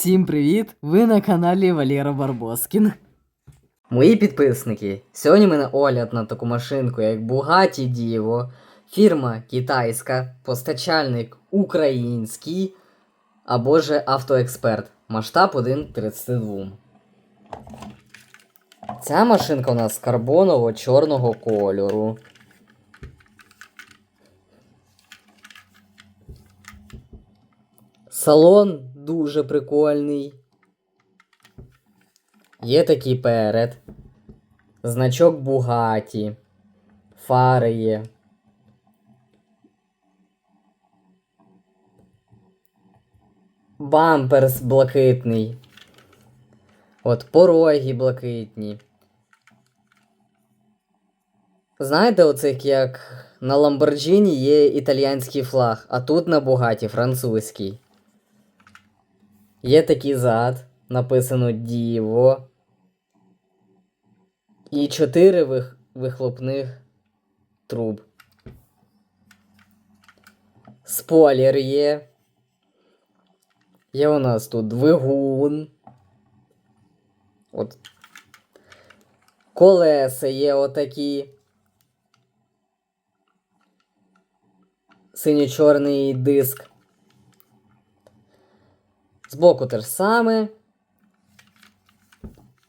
Всім привіт! Ви на каналі Валера Барбоскін. Мої підписники. Сьогодні мене огляд на таку машинку, як Bugatti Divo, фірма китайська, постачальник український або же автоексперт. Масштаб 1.32. Ця машинка у нас карбоново-чорного кольору. Салон дуже прикольний. Є такий перед. Значок Бугаті. Фари є. Бамперс блакитний. От пороги блакитні. Знаєте, оцих як на Ламборджині є італійський флаг, а тут на Бугаті французький. Є такий зад, написано Діво. І чотири вих... вихлопних труб. Спойлер є. Є у нас тут двигун. От. Колеса є отакі. Синьо-чорний диск. Збоку те ж саме.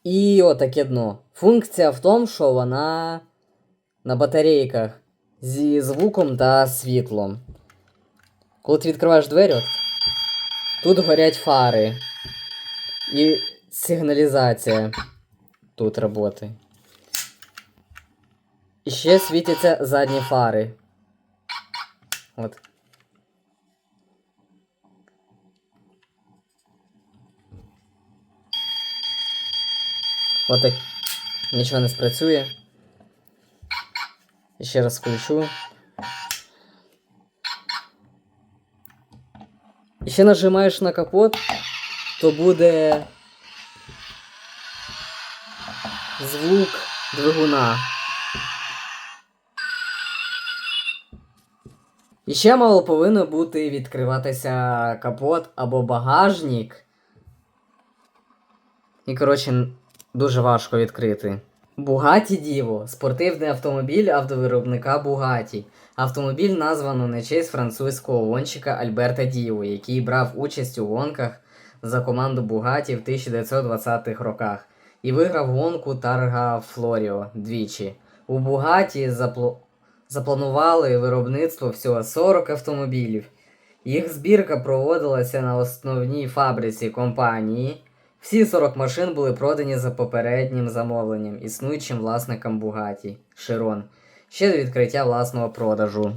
І отаке дно. Функція в тому, що вона на батарейках зі звуком та світлом. Коли ти відкриваєш двері, от, тут горять фари. І сигналізація тут роботи. І ще світяться задні фари. От. Отак. Нічого не спрацює. Ще раз включу. Ще нажимаєш на капот, то буде звук двигуна. І ще мало повинно бути відкриватися капот або багажник. І, коротше, дуже важко відкрити. Bugatti Divo – спортивний автомобіль автовиробника Bugatti. Автомобіль названо на честь французького гонщика Альберта Діво, який брав участь у гонках за команду Bugatti в 1920-х роках і виграв гонку Тарга Флоріо двічі. У Bugatti запло... запланували виробництво всього 40 автомобілів. Їх збірка проводилася на основній фабриці компанії. Всі 40 машин були продані за попереднім замовленням існуючим власникам Бугаті Широн ще до відкриття власного продажу.